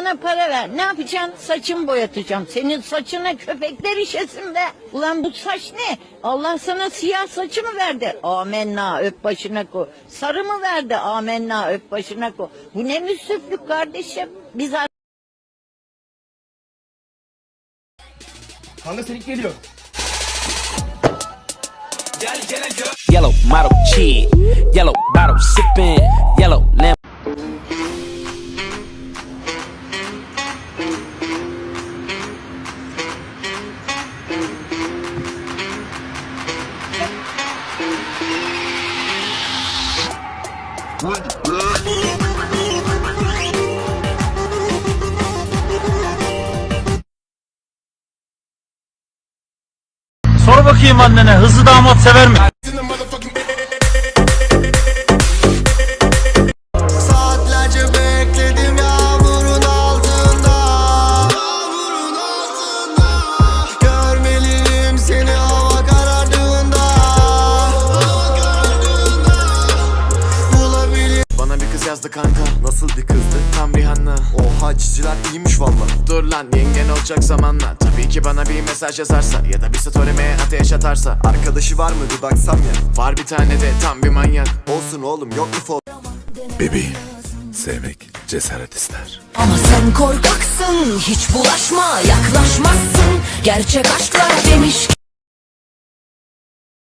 bana para ver. Ne yapacaksın? Saçımı boyatacağım. Senin saçına köpekler işesin be. Ulan bu saç ne? Allah sana siyah saçı mı verdi? Amenna öp başına koy. Sarı mı verdi? Amenna öp başına koy. Bu ne müsriflik kardeşim? Biz Kanka senin geliyor. Yellow model cheese, yellow bottle sipping, yellow Sor bakayım annene hızlı damat sever mi? Yazdı kanka. Nasıl bir kızdı? Tam Rihanna Oha çiziler iyiymiş valla. Dur lan yengen olacak zamanla. Tabii ki bana bir mesaj yazarsa Ya da bir story'me ateş atarsa. Arkadaşı var mı? Bir baksam ya. Var bir tane de tam bir manyak. Olsun oğlum yok mu fol Bebeğim, sevmek cesaret ister. Ama sen korkaksın hiç bulaşma yaklaşmazsın. Gerçek aşklar demiş